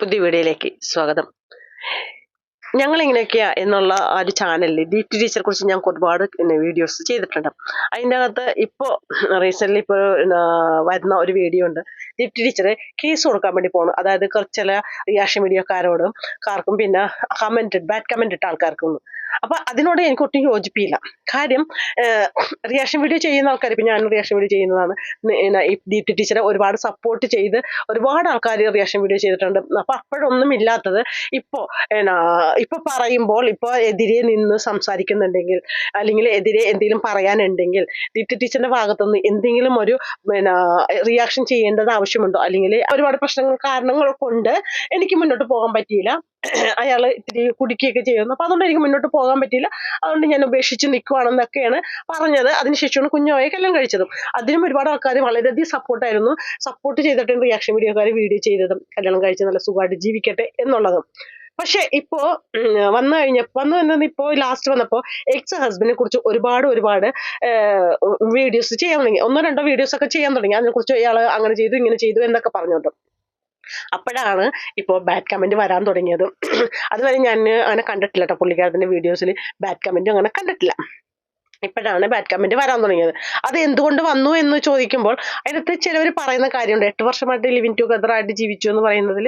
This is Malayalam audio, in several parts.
പുതിയ വീഡിയോയിലേക്ക് സ്വാഗതം. ഞങ്ങൾ ഇങ്ങനെയൊക്കെയാ എന്നുള്ള ആ ഒരു ചാനലിൽ ഡി ടി ടീച്ചറെ കുറിച്ച് ഞങ്ങൾക്ക് ഒരുപാട് വീഡിയോസ് ചെയ്തിട്ടുണ്ട്. അതിന്റെ അകത്ത് ഇപ്പോൾ റീസെന്റ്ലി ഇപ്പോൾ വരുന്ന ഒരു വീഡിയോ ഉണ്ട്. ഡി ടി ടീച്ചറെ കേസ് കൊടുക്കാൻ വേണ്ടി പോകണം അതായത് ചില റിയാക്ഷൻ വീഡിയോക്കാരോടും കാർക്കും പിന്നെ കമന്റ് ബാഡ് കമന്റ് ഇട്ട ആൾക്കാർക്കും. അപ്പൊ അതിനോട് എനിക്ക് ഒട്ടും യോജിപ്പില്ല കാര്യം റിയാക്ഷൻ വീഡിയോ ചെയ്യുന്ന ആൾക്കാർ ഇപ്പൊ ഞാൻ റിയാക്ഷൻ വീഡിയോ ചെയ്യുന്നതാണ്. ദീപ്തി ടീച്ചറെ ഒരുപാട് സപ്പോർട്ട് ചെയ്ത് ഒരുപാട് ആൾക്കാർ റിയാക്ഷൻ വീഡിയോ ചെയ്തിട്ടുണ്ട്. അപ്പൊ അപ്പോഴൊന്നും ഇല്ലാത്തത് ഇപ്പോ ഇപ്പൊ പറയുമ്പോൾ ഇപ്പൊ എതിരെ നിന്ന് സംസാരിക്കുന്നുണ്ടെങ്കിൽ അല്ലെങ്കിൽ എതിരെ എന്തെങ്കിലും പറയാനുണ്ടെങ്കിൽ ദീപ്തി ടീച്ചറിന്റെ ഭാഗത്തുനിന്ന് എന്തെങ്കിലും ഒരു റിയാക്ഷൻ ചെയ്യേണ്ടത് ആവശ്യമുണ്ടോ? അല്ലെങ്കിൽ ഒരുപാട് പ്രശ്നങ്ങൾ കാരണങ്ങൾ കൊണ്ട് എനിക്ക് മുന്നോട്ട് പോകാൻ പറ്റിയില്ല. അയാൾ ഇത്തിരി കുടിക്കുകയൊക്കെ ചെയ്യുന്നു. അപ്പൊ അതുകൊണ്ട് എനിക്ക് മുന്നോട്ട് പോകാൻ പറ്റിയില്ല. അതുകൊണ്ട് ഞാൻ ഉപേക്ഷിച്ച് നിൽക്കുവാണെന്നൊക്കെയാണ് പറഞ്ഞത്. അതിനുശേഷമാണ് കുഞ്ഞോയെ കല്യാണം കഴിച്ചതും. അതിനും ഒരുപാട് ആൾക്കാർ വളരെയധികം സപ്പോർട്ടായിരുന്നു സപ്പോർട്ട് ചെയ്തിട്ടുണ്ട് റിയാക്ഷൻ വീഡിയോക്കാർ വീഡിയോ ചെയ്തതും. കല്യാണം കഴിച്ച് നല്ല സുഖമായിട്ട് ജീവിക്കട്ടെ എന്നുള്ളതും. പക്ഷെ ഇപ്പോ വന്നു കഴിഞ്ഞ വന്നു വന്നത് ഇപ്പോ ലാസ്റ്റ് വന്നപ്പോൾ എക്സ് ഹസ്ബൻഡിനെ കുറിച്ച് ഒരുപാട് ഒരുപാട് വീഡിയോസ് ചെയ്യാൻ തുടങ്ങി. ഒന്നോ രണ്ടോ വീഡിയോസ് ഒക്കെ ചെയ്യാൻ തുടങ്ങി. അതിനെ കുറിച്ച് ഇയാൾ അങ്ങനെ ചെയ്തു ഇങ്ങനെ ചെയ്തു എന്നൊക്കെ പറഞ്ഞോണ്ട് അപ്പോഴാണ് ഇപ്പോൾ ബാഡ് കമന്റ് വരാൻ തുടങ്ങിയത്. അതുവരെ ഞാൻ അങ്ങനെ കണ്ടിട്ടില്ല കേട്ടോ പുള്ളിക്കാരത്തിന്റെ വീഡിയോസിൽ ബാഡ് കമന്റ് അങ്ങനെ കണ്ടിട്ടില്ല. ഇപ്പോഴാണ് ബാഡ് കമന്റ് വരാൻ തുടങ്ങിയത്. അത് എന്തുകൊണ്ട് വന്നു എന്ന് ചോദിക്കുമ്പോൾ അതിനകത്ത് ചിലവർ പറയുന്ന കാര്യമുണ്ട്. എട്ട് വർഷമായിട്ട് ലിവിൻ ടുഗദർ ആയിട്ട് ജീവിച്ചു എന്ന് പറയുന്നതിൽ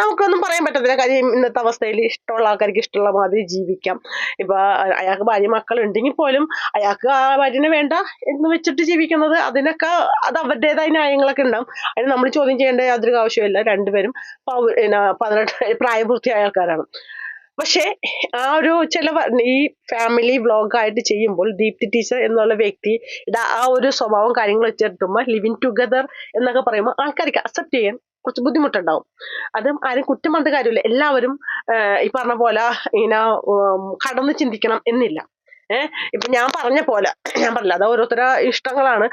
നമുക്കൊന്നും പറയാൻ പറ്റത്തില്ല. കാര്യം ഇന്നത്തെ അവസ്ഥയിൽ ഇഷ്ടമുള്ള ആൾക്കാർക്ക് ഇഷ്ടമുള്ള മാതിരി ജീവിക്കാം. ഇപ്പൊ അയാൾക്ക് ഭാര്യ മക്കൾ ഉണ്ടെങ്കിൽ പോലും അയാൾക്ക് ആ ഭാര്യനെ വേണ്ട എന്ന് വെച്ചിട്ട് ജീവിക്കുന്നത് അതിനൊക്കെ അത് അവരുടേതായ ന്യായങ്ങളൊക്കെ ഉണ്ടാവും. അതിന് നമ്മൾ ചോദ്യം ചെയ്യേണ്ട യാതൊരു ആവശ്യമില്ല രണ്ടുപേരും പതിനെട്ട് പ്രായപൂർത്തിയായ ആൾക്കാരാണ്. പക്ഷേ ആ ഒരു ചില ഈ ഫാമിലി വ്ളോഗായിട്ട് ചെയ്യുമ്പോൾ ദീപ്തി ടീച്ചർ എന്നുള്ള വ്യക്തിയുടെ ആ ഒരു സ്വഭാവം കാര്യങ്ങൾ വെച്ചെടുത്തുമ്പോൾ ലിവിങ് ടുഗദർ എന്നൊക്കെ പറയുമ്പോൾ ആൾക്കാർക്ക് അക്സെപ്റ്റ് ചെയ്യാൻ കുറച്ച് ബുദ്ധിമുട്ടുണ്ടാവും. അതും ആരും കുറ്റം പറഞ്ഞ കാര്യമില്ല. എല്ലാവരും ഈ പറഞ്ഞ പോലെ ഇങ്ങനെ കടന്ന് ചിന്തിക്കണം എന്നില്ല. ഏഹ് ഇപ്പൊ ഞാൻ പറഞ്ഞ പോലെ ഞാൻ പറഞ്ഞില്ല അത് ഓരോരുത്തരുടെ ഇഷ്ടങ്ങളാണ്.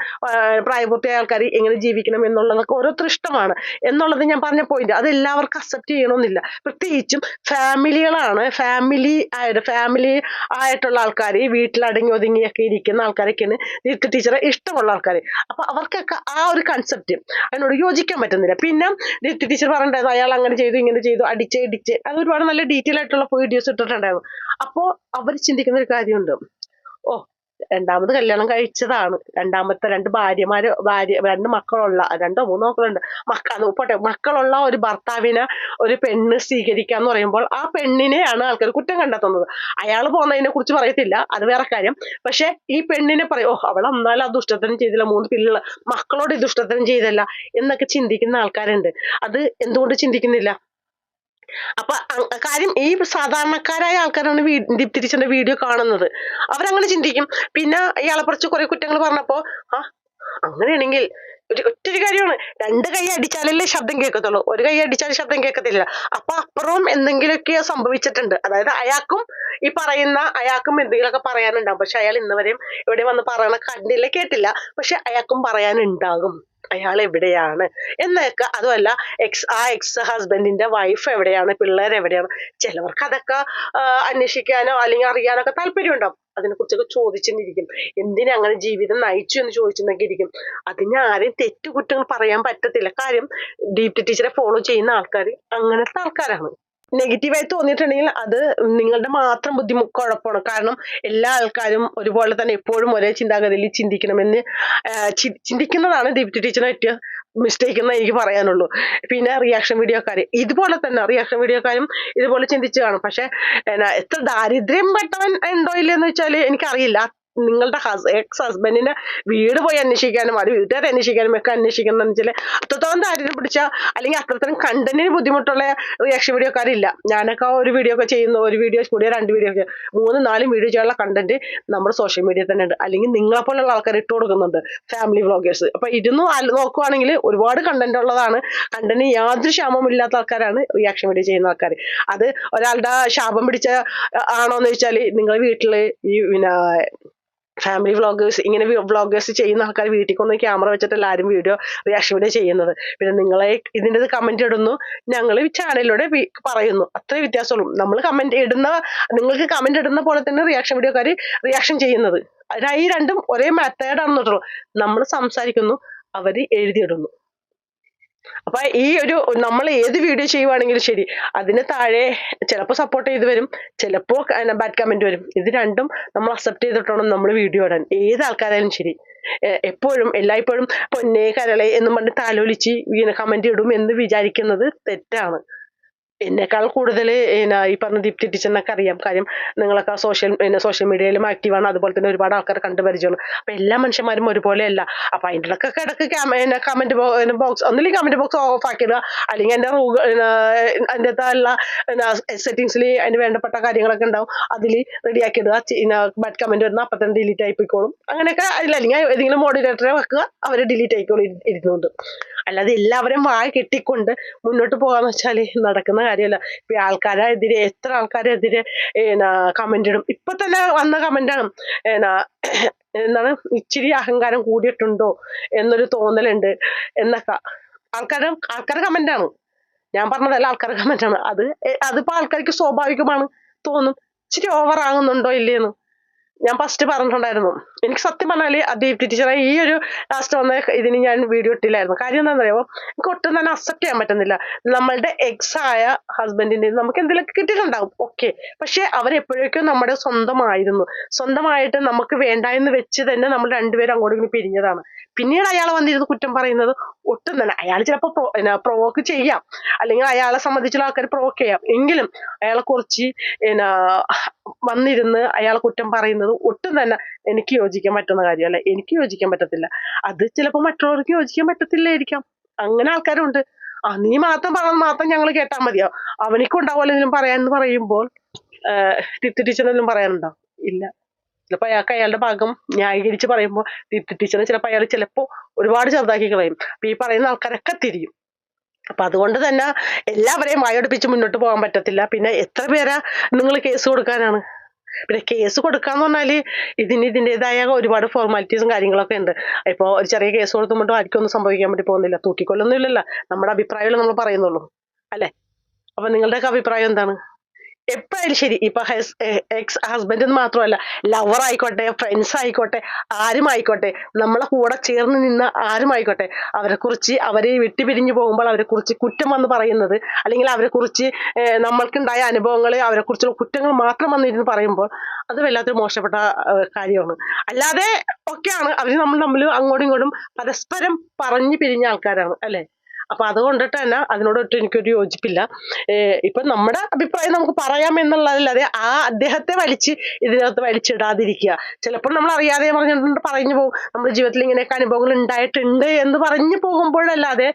പ്രായപൂർത്തിയായ ആൾക്കാർ എങ്ങനെ ജീവിക്കണം എന്നുള്ളതൊക്കെ ഓരോരുത്തർ ഇഷ്ടമാണ്. എന്നുള്ളത് ഞാൻ പറഞ്ഞ പോയിന്റ് അത് എല്ലാവർക്കും അക്സെപ്റ്റ് ചെയ്യണമെന്നില്ല. പ്രത്യേകിച്ചും ഫാമിലികളാണ് ഫാമിലി ആയിട്ട് ഫാമിലി ആയിട്ടുള്ള ആൾക്കാർ വീട്ടിൽ അടങ്ങി ഒതുങ്ങിയൊക്കെ ഇരിക്കുന്ന ആൾക്കാരൊക്കെയാണ് ദീപ്തി ടീച്ചറെ ഇഷ്ടമുള്ള ആൾക്കാർ അപ്പൊ അവർക്കൊക്കെ ആ ഒരു കൺസെപ്റ്റ് അതിനോട് യോജിക്കാൻ പറ്റുന്നില്ല. പിന്നെ ദീപ്തി ടീച്ചർ പറഞ്ഞത് അയാൾ അങ്ങനെ ചെയ്തു ഇങ്ങനെ ചെയ്തു അടിച്ച് ഇടിച്ച്. അത് ഒരുപാട് നല്ല ഡീറ്റെയിൽ ആയിട്ടുള്ള വീഡിയോസ് ഇട്ടിട്ടുണ്ടായിരുന്നു. അപ്പോൾ അവർ ചിന്തിക്കുന്ന ഒരു കാര്യമുണ്ട്. ഓ രണ്ടാമത് കല്യാണം കഴിച്ചതാണ്. രണ്ടാമത്തെ രണ്ട് ഭാര്യമാര് ഭാര്യ രണ്ട് മക്കളുള്ള രണ്ടോ മൂന്നോ മക്കളുണ്ട്. മക്ക പോട്ടെ മക്കളുള്ള ഒരു ഭർത്താവിനെ ഒരു പെണ്ണ് സ്വീകരിക്കാന്ന് പറയുമ്പോൾ ആ പെണ്ണിനെയാണ് ആൾക്കാർ കുറ്റം കണ്ടെത്തുന്നത്. അയാൾ പോകുന്നതിനെ കുറിച്ച് പറയത്തില്ല അത് വേറെ കാര്യം. പക്ഷെ ഈ പെണ്ണിനെ പറയും ഓ അവൾ എന്നാലും ആ ദുഷ്ടത്തരം ചെയ്തില്ല മൂന്ന് പിള്ളേർ മക്കളോട് ഈ ദുഷ്ടത്തരം ചെയ്തല്ല എന്നൊക്കെ ചിന്തിക്കുന്ന ആൾക്കാരുണ്ട്. അത് എന്തുകൊണ്ട് ചിന്തിക്കുന്നില്ല? അപ്പൊ കാര്യം ഈ സാധാരണക്കാരായ ആൾക്കാരാണ് തിരിച്ചെന്റെ വീഡിയോ കാണുന്നത്. അവരങ്ങനെ ചിന്തിക്കും. പിന്നെ ഇയാളെ കുറച്ച് കുറെ കുറ്റങ്ങൾ പറഞ്ഞപ്പോ ആ അങ്ങനെയാണെങ്കിൽ ഒരു ഒറ്റൊരു കാര്യമാണ്. രണ്ട് കൈ അടിച്ചാലല്ലേ ശബ്ദം കേൾക്കത്തുള്ളൂ. ഒരു കൈ അടിച്ചാൽ ശബ്ദം കേൾക്കത്തില്ല. അപ്പൊ അപ്പുറവും എന്തെങ്കിലുമൊക്കെ സംഭവിച്ചിട്ടുണ്ട്. അതായത് അയാൾക്കും ഈ പറയുന്ന അയാൾക്കും എന്തെങ്കിലുമൊക്കെ പറയാനുണ്ടാകും പക്ഷെ അയാൾ ഇന്നുവരെയും ഇവിടെ വന്ന് പറയണ കണ്ടില്ല കേട്ടില്ല. പക്ഷെ അയാൾക്കും പറയാനുണ്ടാകും. അയാൾ എവിടെയാണ് എന്നൊക്കെ അതുമല്ല എക്സ് ആ എക്സ് ഹസ്ബൻഡിന്റെ വൈഫ് എവിടെയാണ്? പിള്ളേർ എവിടെയാണ്? ചിലവർക്ക് അതൊക്കെ അന്വേഷിക്കാനോ അല്ലെങ്കിൽ അറിയാനോ ഒക്കെ താല്പര്യം ഉണ്ടാവും അതിനെ കുറിച്ചൊക്കെ ചോദിച്ചെന്നിരിക്കും. എന്തിനാ അങ്ങനെ ജീവിതം നയിച്ചു എന്ന് ചോദിച്ചെന്നൊക്കെ ഇരിക്കും. അതിന് ആരെയും തെറ്റുകുറ്റങ്ങൾ പറയാൻ പറ്റത്തില്ല. കാര്യം ഡീപ്തി ടീച്ചറെ ഫോളോ ചെയ്യുന്ന ആൾക്കാർ അങ്ങനത്തെ ആൾക്കാരാണ്. നെഗറ്റീവായി തോന്നിയിട്ടുണ്ടെങ്കിൽ അത് നിങ്ങളുടെ മാത്രം ബുദ്ധിമു കുഴപ്പമാണ്. കാരണം എല്ലാ ആൾക്കാരും ഒരുപോലെ തന്നെ എപ്പോഴും ഒരേ ചിന്താഗതിയിൽ ചിന്തിക്കണമെന്ന് ചിന്തിക്കുന്നതാണ് ദീപ്തി ടീച്ചർ പറ്റിയ മിസ്റ്റേക്ക് എന്ന് എനിക്ക് പറയാനുള്ളൂ. പിന്നെ റിയാക്ഷൻ വീഡിയോക്കാർ ഇതുപോലെ തന്നെ റിയാക്ഷൻ വീഡിയോക്കാരും ഇതുപോലെ ചിന്തിച്ചു കാണും. പക്ഷെ എത്ര ദാരിദ്ര്യം പെട്ടവൻ ഉണ്ടോ ഇല്ലെന്ന് വെച്ചാൽ എനിക്കറിയില്ല. നിങ്ങളുടെ എക്സ് ഹസ്ബൻഡിന്റെ വീട് പോയി അന്വേഷിക്കാനും അത് വീട്ടുകാരെ അന്വേഷിക്കാനും ഒക്കെ അന്വേഷിക്കണം എന്ന് വെച്ചാൽ അത്രത്തോളം ദാരിദ്ര്യം പിടിച്ച അല്ലെങ്കിൽ അത്രത്തോളം കണ്ടന്റിന് ബുദ്ധിമുട്ടുള്ള റിയാക്ഷൻ വീഡിയോക്കാരില്ല ഞാനൊക്കെ ഒരു വീഡിയോ ഒക്കെ ചെയ്യുന്ന ഒരു വീഡിയോ കൂടിയ രണ്ട് വീഡിയോ ഒക്കെ മൂന്ന് നാലും വീഡിയോ ചെയ്യാനുള്ള കണ്ടന്റ് നമ്മുടെ സോഷ്യൽ മീഡിയ തന്നെ ഉണ്ട്. അല്ലെങ്കിൽ നിങ്ങളെ പോലുള്ള ആൾക്കാർ ഇട്ട് കൊടുക്കുന്നുണ്ട് ഫാമിലി വ്ളോഗേഴ്സ് അപ്പൊ ഇരുന്ന് നോക്കുവാണെങ്കിൽ ഒരുപാട് കണ്ടന്റ് ഉള്ളതാണ്. കണ്ടന്റ് യാതൊരു ക്ഷാമവും ഇല്ലാത്ത ആൾക്കാരാണ് റിയാക്ഷൻ വീഡിയോ ചെയ്യുന്ന ആൾക്കാർ അത് ഒരാളുടെ ശാപം പിടിച്ച ആണോന്ന് വെച്ചാൽ നിങ്ങൾ വീട്ടിൽ ഈ പിന്നെ ഫാമിലി വ്ളോഗേഴ്സ് ഇങ്ങനെ വ്ളോഗേഴ്സ് ചെയ്യുന്ന ആൾക്കാർ വീട്ടിൽ കൊണ്ട് ക്യാമറ വെച്ചിട്ടല്ല ആരും വീഡിയോ റിയാക്ഷൻ വീഡിയോ ചെയ്യുന്നത്. പിന്നെ നിങ്ങളെ ഇതിന്റെ കമന്റ് ഇടുന്നു. ഞങ്ങൾ ചാനലിലൂടെ പറയുന്നു. അത്രേ വ്യത്യാസമുള്ളൂ. നമ്മൾ കമന്റ് ഇടുന്ന നിങ്ങൾക്ക് കമന്റ് ഇടുന്ന പോലെ തന്നെ റിയാക്ഷൻ വീഡിയോക്കാർ റിയാക്ഷൻ ചെയ്യുന്നത്. അതിനായി രണ്ടും ഒരേ മെത്തേഡാണെന്ന് കേട്ടോ നമ്മൾ സംസാരിക്കുന്നു അവർ എഴുതിയിടുന്നു. അപ്പൊ ഈ ഒരു നമ്മൾ ഏത് വീഡിയോ ചെയ്യുവാണെങ്കിലും ശരി അതിന് താഴെ ചിലപ്പോൾ സപ്പോർട്ട് ചെയ്ത് വരും ചിലപ്പോൾ ബാഡ് കമന്റ് വരും. ഇത് രണ്ടും നമ്മൾ അക്സെപ്റ്റ് ചെയ്തിട്ടാണ് നമ്മൾ വീഡിയോ ഇടാൻ. ഏത് ആൾക്കാരായാലും ശരി. എപ്പോഴും എല്ലായ്പ്പോഴും പൊന്നേ കരളെ എന്നും പറഞ്ഞ് താലോലിച്ച് ഇങ്ങനെ കമന്റ് ഇടും എന്ന് വിചാരിക്കുന്നത് തെറ്റാണ്. എന്നെക്കാൾ കൂടുതൽ ഈ പറഞ്ഞ ദീപ്തി ടീച്ചറിനൊക്കെ അറിയാം. കാര്യം നിങ്ങളൊക്കെ സോഷ്യൽ പിന്നെ സോഷ്യൽ മീഡിയയിലും ആക്റ്റീവാണ് അതുപോലെ തന്നെ ഒരുപാട് ആൾക്കാർ കണ്ടു പരിചയമാണ് അപ്പൊ എല്ലാ മനുഷ്യന്മാരും ഒരുപോലെയല്ല. അപ്പൊ അതിന്റെ ഇടയ്ക്കൊക്കെ ഇടയ്ക്ക് കമന്റ് ബോക്സ് ഒന്നില്ലെങ്കിൽ കമന്റ് ബോക്സ് ഓഫ് ആക്കിയിടുക. അല്ലെങ്കിൽ എന്റെ റൂ അതിന്റെ അകത്തുള്ള സെറ്റിങ്സിൽ അതിന് വേണ്ടപ്പെട്ട കാര്യങ്ങളൊക്കെ ഉണ്ടാവും. അതിൽ റെഡിയാക്കി ഇടുക. ബാഡ് കമന്റ് വരുന്ന അപ്പം തന്നെ ഡിലീറ്റ് ആയിപ്പോയിക്കോളും അങ്ങനെയൊക്കെ അതിൽ അല്ലെങ്കിൽ ഏതെങ്കിലും മോഡിനേറ്ററെ വെക്കുക. അവർ ഡിലീറ്റ് ആയിക്കോളും ഇരു- ഇരുന്നുകൊണ്ട്. അല്ലാതെ എല്ലാവരും വായ കെട്ടിക്കൊണ്ട് മുന്നോട്ട് പോകാന്ന് വെച്ചാൽ നടക്കുന്ന കാര്യമല്ല. ഇപ്പൊ ആൾക്കാരെതിരെ എത്ര ആൾക്കാരെതിരെ ഏനാ കമന്റ് ഇടും. ഇപ്പൊ തന്നെ വന്ന കമന്റാണ് എന്താണ് ഇച്ചിരി അഹങ്കാരം കൂടിയിട്ടുണ്ടോ എന്നൊരു തോന്നലുണ്ട് എന്നൊക്കെ. ആൾക്കാരുടെ ആൾക്കാരുടെ കമന്റാണ് ഞാൻ പറഞ്ഞതല്ല ആൾക്കാരുടെ കമന്റാണ് അത് അതിപ്പോ ആൾക്കാർക്ക് സ്വാഭാവികമാണ് തോന്നും. ഇച്ചിരി ഓവർ ആകുന്നുണ്ടോ ഇല്ലേന്ന്. ഞാൻ ഫസ്റ്റ് പറഞ്ഞിട്ടുണ്ടായിരുന്നു. എനിക്ക് സത്യം പറഞ്ഞാൽ ആ ദീപ്തി ടീച്ചറെ ഈ ഒരു ലാസ്റ്റ് വന്ന ഇതിന് ഞാൻ വീഡിയോ ഇട്ടില്ലായിരുന്നു. കാര്യം എന്താണെന്ന് അറിയാമോ എനിക്ക് ഒട്ടും തന്നെ അക്സെപ്റ്റ് ചെയ്യാൻ പറ്റുന്നില്ല. നമ്മളുടെ എക്സ് ആയ ഹസ്ബൻഡിന്റെ നമുക്ക് എന്തെങ്കിലുമൊക്കെ കിട്ടിയിട്ടുണ്ടാകും ഓക്കെ പക്ഷെ അവരെപ്പോഴേക്കും നമ്മുടെ സ്വന്തമായിരുന്നു. സ്വന്തമായിട്ട് നമുക്ക് വേണ്ട എന്ന് വെച്ച് തന്നെ നമ്മൾ രണ്ടുപേരും അങ്ങോട്ടും പിരിഞ്ഞതാണ്. പിന്നീട് അയാൾ വന്നിരുന്ന് കുറ്റം പറയുന്നത് ഒട്ടും തന്നെ. അയാൾ ചിലപ്പോൾ പ്രൊവോക്ക് ചെയ്യാം. അല്ലെങ്കിൽ അയാളെ സംബന്ധിച്ചുള്ള ആൾക്കാർ പ്രൊവോക്ക് ചെയ്യാം. എങ്കിലും അയാളെ കുറിച്ച് പിന്നെ വന്നിരുന്ന് അയാളെ കുറ്റം പറയുന്നത് ഒട്ടും തന്നെ എനിക്ക് യോജിക്കാൻ പറ്റുന്ന കാര്യമല്ല. എനിക്ക് യോജിക്കാൻ പറ്റത്തില്ല. അത് ചിലപ്പോൾ മറ്റുള്ളവർക്ക് യോജിക്കാൻ പറ്റത്തില്ലായിരിക്കാം. അങ്ങനെ ആൾക്കാരുണ്ട്. ആ നീ മാത്രം പറഞ്ഞത് മാത്രം ഞങ്ങൾ കേട്ടാൽ മതിയോ? അവനിക്കുണ്ടാവുമല്ലോ ഇതിനും പറയാന്ന് പറയുമ്പോൾ തിത്തി ടീച്ചറിനും പറയാനുണ്ടോ? ഇല്ല. ചിലപ്പോൾ അയാൾക്ക് അയാളുടെ ഭാഗം ന്യായീകരിച്ച് പറയുമ്പോൾ ടീച്ചറിന് ചിലപ്പോൾ അയാൾ ചിലപ്പോൾ ഒരുപാട് ചെറുതാക്കി കളയും അപ്പൊ ഈ പറയുന്ന ആൾക്കാരൊക്കെ തിരിയും. അപ്പൊ അതുകൊണ്ട് തന്നെ എല്ലാവരെയും വായടുപ്പിച്ച് മുന്നോട്ട് പോകാൻ പറ്റത്തില്ല. പിന്നെ എത്ര പേരാ നിങ്ങൾ കേസ് കൊടുക്കാനാണ്? പിന്നെ കേസ് കൊടുക്കാന്ന് പറഞ്ഞാൽ ഇതിന് ഇതിന്റെതായ ഒരുപാട് ഫോർമാലിറ്റീസും കാര്യങ്ങളൊക്കെ ഉണ്ട്. ഇപ്പൊ ഒരു ചെറിയ കേസ് കൊടുത്തുമ്പോൾ ആർക്കും ഒന്നും സംഭവിക്കാൻ വേണ്ടി പോകുന്നില്ല. തൂക്കിക്കൊല്ലൊന്നും ഇല്ലല്ലോ. നമ്മുടെ അഭിപ്രായം നമ്മൾ പറയുന്നുള്ളൂ. അല്ലേ? അപ്പൊ നിങ്ങളുടെയൊക്കെ അഭിപ്രായം എന്താണ്? എപ്പോഴായാലും ശരി. ഇപ്പൊ എക്സ് ഹസ്ബൻഡ് എന്ന് മാത്രമല്ല ലവർ ആയിക്കോട്ടെ ഫ്രണ്ട്സ് ആയിക്കോട്ടെ ആരും ആയിക്കോട്ടെ നമ്മളെ കൂടെ ചേർന്ന് നിന്ന ആരുമായിക്കോട്ടെ അവരെ കുറിച്ച് അവരെ വിട്ടുപിരിഞ്ഞു പോകുമ്പോൾ അവരെ കുറിച്ച് കുറ്റം വന്ന് പറയുന്നത് അല്ലെങ്കിൽ അവരെ കുറിച്ച് നമ്മൾക്കുണ്ടായ അനുഭവങ്ങൾ അവരെ കുറിച്ചുള്ള കുറ്റങ്ങൾ മാത്രം വന്നിരുന്ന് പറയുമ്പോൾ അത് വല്ലാത്തൊരു മോശപ്പെട്ട കാര്യമാണ്. അല്ലാതെ ഒക്കെയാണ്. അവർ നമ്മൾ തമ്മിൽ അങ്ങോട്ടും ഇങ്ങോട്ടും പരസ്പരം പറഞ്ഞു പിരിഞ്ഞ ആൾക്കാരാണ് അല്ലെ? അപ്പൊ അതുകൊണ്ടിട്ട് തന്നെ അതിനോടൊട്ട് എനിക്കൊരു യോജിപ്പില്ല. ഇപ്പൊ നമ്മുടെ അഭിപ്രായം നമുക്ക് പറയാം എന്നുള്ളതല്ലാതെ ആ അദ്ദേഹത്തെ വലിച്ച് ഇതിനകത്ത് വലിച്ചിടാതിരിക്കുക. ചിലപ്പോൾ നമ്മൾ അറിയാതെ പറഞ്ഞിട്ടുണ്ട് പറഞ്ഞു പോകും. നമ്മുടെ ജീവിതത്തിൽ ഇങ്ങനെയൊക്കെ അനുഭവങ്ങൾ ഉണ്ടായിട്ടുണ്ട് എന്ന് പറഞ്ഞു പോകുമ്പോഴല്ലാതെ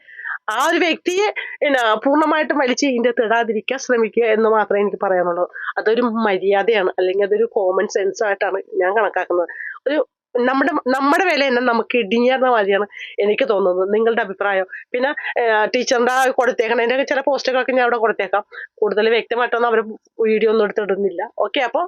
ആ ഒരു വ്യക്തിയെ എന്നാ പൂർണമായിട്ടും വലിച്ച് ഇതിന്റെ തിടാതിരിക്കാൻ ശ്രമിക്കുക എന്ന് മാത്രമേ എനിക്ക് പറയാനുള്ളൂ. അതൊരു മര്യാദയാണ്. അല്ലെങ്കിൽ അതൊരു കോമൺ സെൻസ് ആയിട്ടാണ് ഞാൻ കണക്കാക്കുന്നത്. ഒരു നമ്മുടെ നമ്മുടെ വില തന്നെ നമുക്ക് ഇടിഞ്ഞേർന്ന മാതിരിയാണ് എനിക്ക് തോന്നുന്നത്. നിങ്ങളുടെ അഭിപ്രായം. പിന്നെ ടീച്ചറിന്റെ കൊടുത്തേക്കണതിന്റെ ചില പോസ്റ്റുകളൊക്കെ ഞാൻ അവിടെ കൊടുത്തേക്കാം. കൂടുതൽ വ്യക്തമായിട്ടൊന്നും അവർ വീഡിയോ ഒന്നും എടുത്തിടുന്നില്ല. ഓക്കെ അപ്പോൾ